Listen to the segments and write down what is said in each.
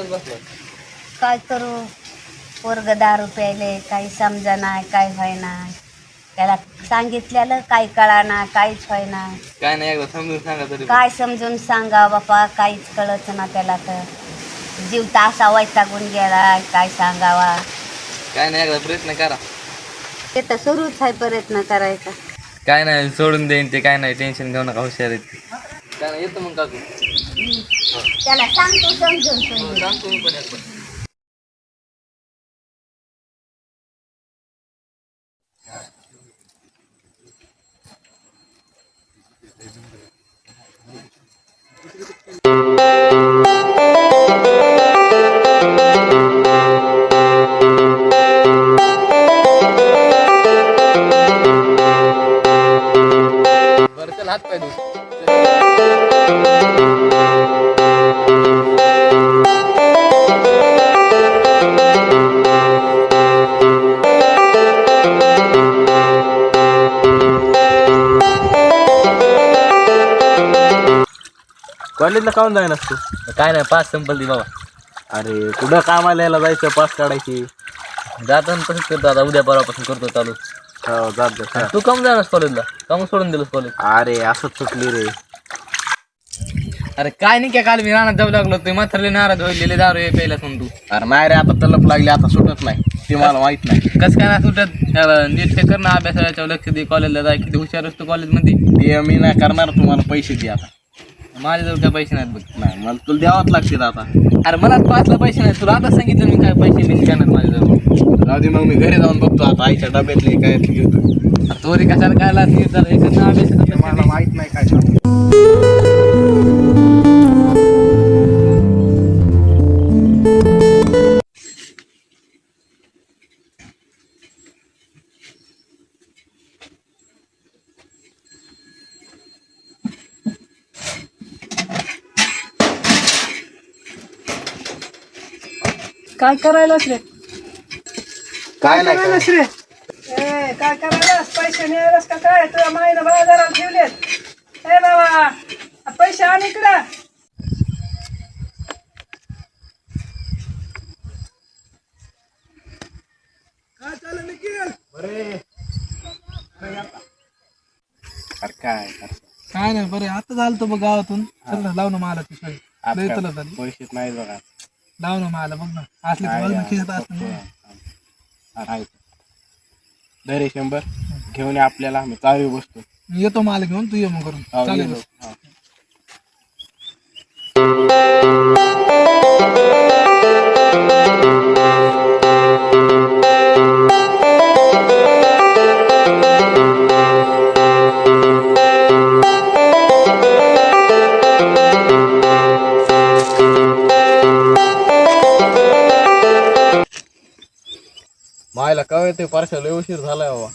बसलाच बसला काय करू? पोरग दारू प्यायले काही समजा नाही काय व्हायना त्याला सांगितलेलं काही कळाना काहीच व्हायना काय नाही एकदा समजून सांगा तरी. काय समजून सांगा बापा काहीच कळत ना त्याला तर. जीव तर असा वैतागून गेला काय सांगावा? काय नाही एकदा प्रयत्न करा. ते तर सुरूच आहे प्रयत्न करायचा. काय नाही सोडून देईन ते काय नाही टेन्शन घेऊ नका हुशार आहेत ते. नाही येतो मग काकू. त्याला सांगतो समजून सांगतो मी पण. कॉलेजला काऊन जाय नसतो काय नाही पाच संपल ती बाबा. अरे कुठं कामाला यायला जायचं पास काढायची? जातो ना तसंच करतो आता उद्या परवापासून करतो चालू. हो, जात जा, जा. तू कम जाणार कॉलेजला? कम सोडून दिलंस कॉलेज? अरे असंच सुटली रे. अरे काय नाही काय काल मी रानात जाऊ लागलो तुम्ही म्हातारले नाराज होईल दारू हे प्यायला तू अरे नाही रे आता तलप लागली आता सुटत नाही. ते मला माहीत नाही. कसं काय नाही सुटत? नीट हे कर ना अभ्यासाच्या लक्ष दे कॉलेजला जाय किती हुशार असतो कॉलेजमध्ये. ते मी नाही करणार तुम्हाला पैसे दे आता. माझ्याजवळ काय पैसे नाहीत बघ. नाही मला तुला द्यावाच लागतील आता. अरे मला पाचला पैसे नाही तुला आता सांगितलं मी काय पैसे मिस करणार माझ्याजवळ राहू दे मग मी घरी जाऊन बघतो आता. आईच्या डब्यातले काय घेतो तोरी कशाला काय हे ना अभ्यास मला माहीत नाही काय काय करायलास रे? काय नाही काय. करायलास रे? ए, काय करायलास? पैसे न्यायलास का काय? तुझ्या माईनं बाजारात ठेवलेत. ए बाबा आ पैसे आण इकडं. काय चालू निखिल? अरे काय काय नाही बरे. आता झालं तो बघ गावातून. चल ना लाव ना मला आज लय झाली पैसेच नाही बघा. लाव ना मला बघ ना. असले तुम्हाला खिचत असतं दरे शंभर. घेऊन ये आपल्याला आम्ही चावी बसतो. येतो माल घेऊन तू ये मग करून हो, चालेल. हो. मायला कळ ते पार्शल उशीर झालाय बाबा.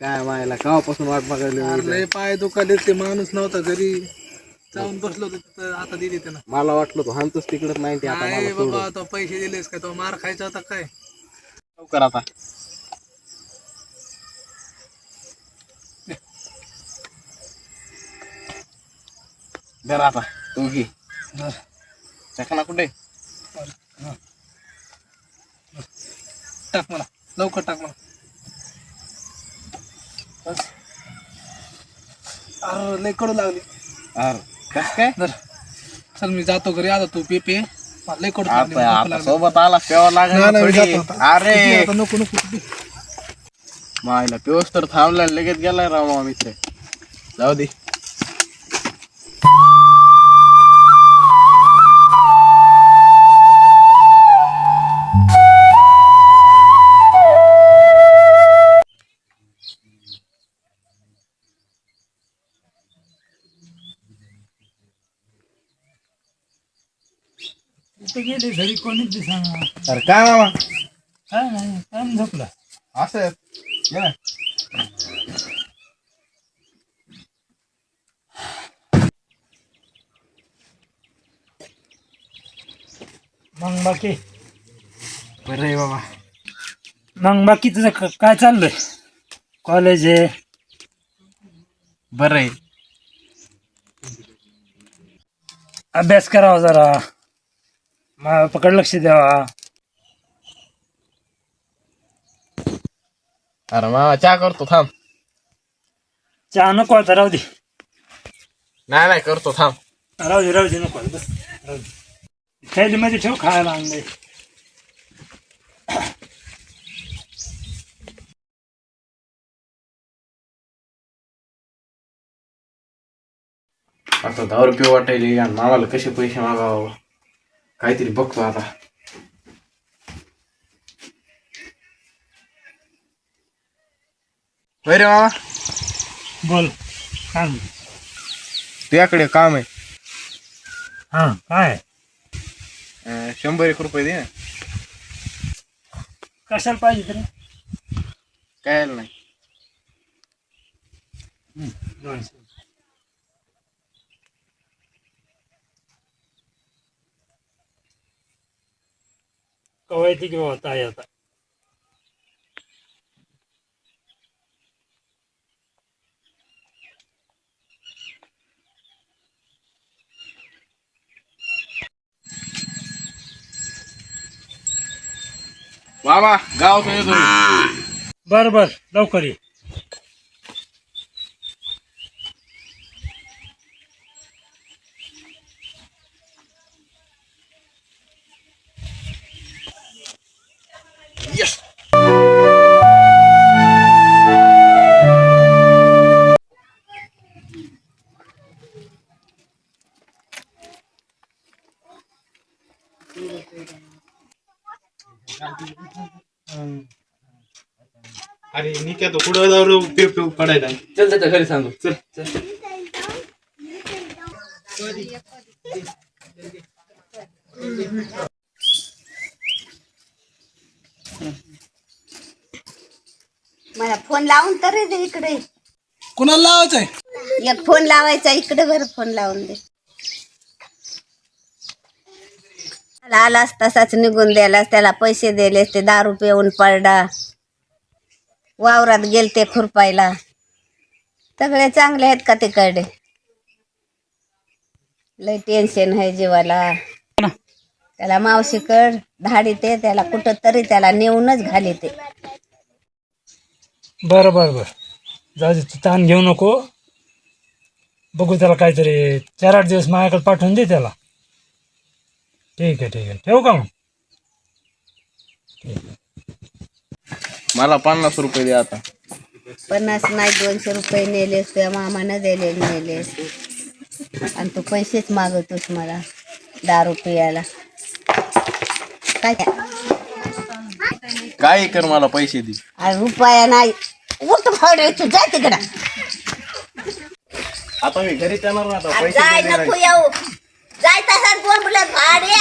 काय मायला केव्हापासून वाट बघायला लय पाय दुखाले ते माणूस नव्हता घरी. जाऊन बसलो होतो आता दिली त्यानं. मला वाटलं तू हानतोच तिकडच नाही ते आता काय मला सोडून. बाबा तो पैसे दिलेस का तो मार खायचा होता काय? लवकर आता. जरा आता तू घे. चकना कुठे? टाक मला लवकर टाक मला. अरे लय कडू लागली. अरे कस काय? धर चल मी जातो घरी. आता तू पे पे मला लय कडू लागली आता मला आता लागली. सोबत आला पेवा नाही, नाही, मी लागेल आता. अरे. आता नको नको तू. मायला पेवस तर थांबला लगेच गेलाय राव मित्र. जाऊ दे. गेले घरी कोणीच दिसाना अरे काय मामा? काय नाही काय झोपला. असं ये. ना. मग बाकी? बरं आहे बाबा. मग बाकी तुझं क- काय चाललंय? कॉलेज आहे. बरं आहे. अभ्यास करावा जरा. पकड लक्ष द्यावा अरे मामा चहा करतो थांब. चहा नको आता राहू दे. नाही नाही करतो थांब. राहू दे राहू दे नको आता, बस. राहू दे. थैलीमध्ये ठेव खायला आणलंय. आता दहा रुपये वाटायले आणि मामाला कसे पैसे मागावं? काहीतरी बघतो आता होय रे मामा बोल सांग तुझ्याकडे काम आहे हा काय? अं, शंभर एक रुपये दे. ना कशाला पाहिजे तरी? काय नाही? दोनशे. कवायती किंवा ताई आता. मामा गाव. बर बर. लवकर ये. अरे निघ्या तो कुठं जाऊ पेप पेप पडायला? चल त्याच्या घरी सांगू चल. मला फोन लावून तरी दे इकडे. कुणाला लावायचं आहे एक फोन लावायचा इकडे बरं फोन लावून दे. मला आलाच तसाच निघून द्यायलाच त्याला पैसे दिले ते दारू पिऊन पडला. वावरात गेलते खुरपायला. सगळे चांगले आहेत का तिकडे? लय टेन्शन आहे जीवाला. त्याला मावशीकड धाडी ते त्याला कुठं तरी त्याला नेऊनच घाली ते बरं बरं बरं. जाऊ दे तू ताण घेऊ नको. बघू त्याला काहीतरी चार आठ दिवस माझ्याकडे पाठवून दे त्याला. ठीक आहे ठीक आहे. ठेवू का मग? मला पन्नास रुपये दे आता. पन्नास नाही दोनशे रुपये नेलेस तुझ्या मामानं दिले नेलेस. आणि तू पैसेच मागवतोस मला दारू पियाला काय? काय कर मला पैसे दे. रुपया नाही. उठ फावडे तू जाय तिकडं. आता मी घरी येणार ना आता अरे पैसे जाय दे नको येऊ. जाय तसाच बोल मुलं भाड्या.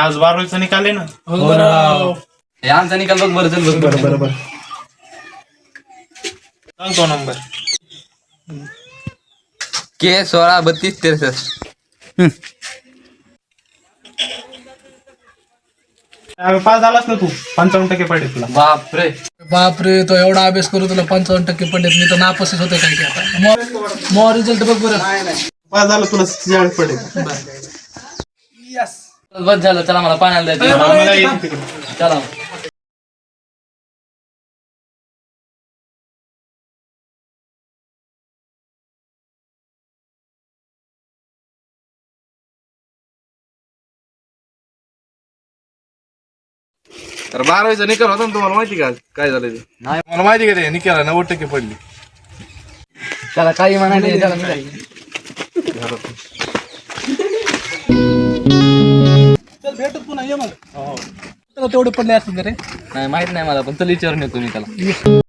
आज बारावीचं निकाले ना? हे आमचा निकाल बघ बरं चल बघ. बरं बरोबर सांगतो नंबर. के सोळा बत्तीस त्रेसष्ट. पास झालास ना तू? पंचावन्न टक्के पडले तुला. बापरे. बापरे तो एवढा अभ्यास करू तुला पंचावन्न टक्के पडलेत. मी तर नापासच होते काय की आता. रिझल्ट बघ बरं. पास झालं तुला चाळीस पडले. बस झालं चला मला पाण्याला द्यायचं. चला तर बारावीचा निकाल होता ना तुम्हाला माहिती का? काय झालं ते? नाही मला माहिती का ते निकाला नव्वद टक्के पडली? चला काही म्हणायचं चला मी चल भेटू पुन्हा ये मग. तुला तेवढे पडले असतील रे. नाही माहीत नाही मला पण चल विचारून येतो मी त्याला.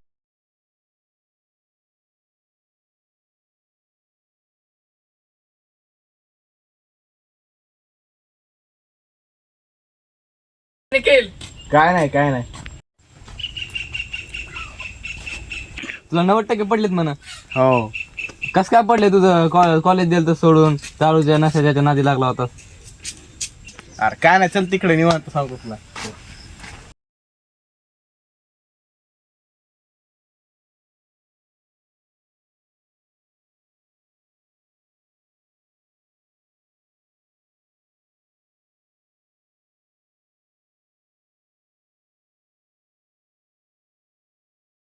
काय नाही काय नाही. तुला नव्वद टक्के पडलेत म्हणा. हो. कस काय पडले तुझं कॉलेज दिलं तर सोडून चालूच्या नशाच्या नादी लागला होता? अरे काय नाही चल तिकडे निवांत सांगतो तुला.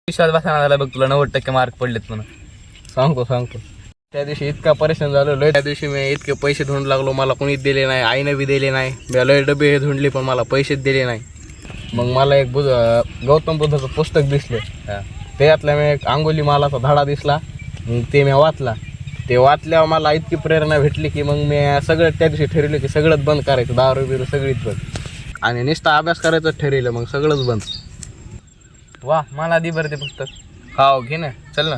विश्वास बसना झाला बघ तुला नव्वद टक्के मार्क पडलेत म्हणा सांगतो सांगतो. त्या दिवशी इतका परेशान झालो लय त्या दिवशी मी इतके पैसे धुंड लागलो मला कोणीच दिले नाही आईनं बी दिले नाही. मी लय डबे हे धुंडले पण मला पैसेच दिले नाही. मग मला एक बुध गौतम बुद्धाचं पुस्तक दिसलं. त्यातला मी एक अंगोली मालाचा धडा दिसला. मग ते मी वाचला. ते वाचल्यावर मला इतकी प्रेरणा भेटली की मग मी सगळं त्या दिवशी ठरवलं की सगळंच बंद करायचं दारू बिरू सगळीच बंद. आणि नुसता अभ्यास करायचं ठरवलं मग सगळंच बंद. वा मला दे बरं ते पुस्तक. हाव घे ना. चल ना.